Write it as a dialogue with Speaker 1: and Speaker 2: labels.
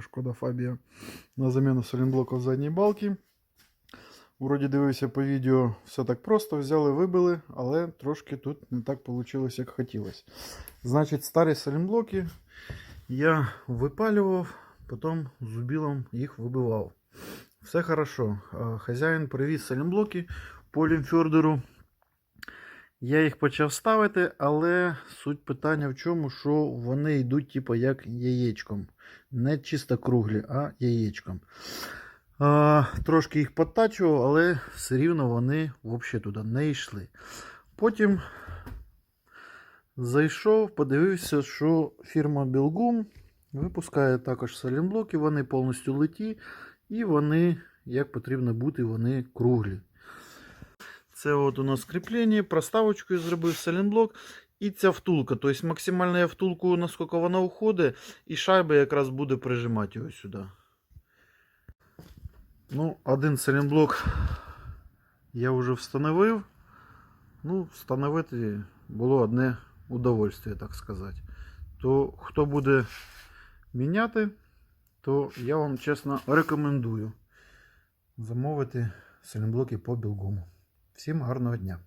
Speaker 1: Шкода Фабія на заміну салінблоку задньої балки. Вроді дивився по відео, все так просто, взяли, вибили, але трошки тут не так вийшло, як хотілося. Значить, старі салінблоки я випалював, потім зубилом їх вибивав. Все хорошо. Хазяїн привіз салінблоки по Лімфьордеру. Я їх почав ставити, але суть питання в чому, що вони йдуть типу, як яєчком. Не чисто круглі, а яєчком. А, трошки їх підтачував, але все рівно вони взагалі туди не йшли. Потім зайшов, подивився, що фірма Білгум випускає також салінблоки, вони повністю литі, і вони, як потрібно бути, вони круглі. Це от у нас кріплення, проставочкою зробив салінблок. І ця втулка, тобто максимальна я втулку, наскільки вона уходить, і шайба якраз буде прижимати його сюди. Ну, один салінблок я вже встановив. Ну, встановити було одне удовольствие, так сказати. То хто буде міняти, то я вам чесно рекомендую замовити салінблоки по білгому. Всім гарного дня!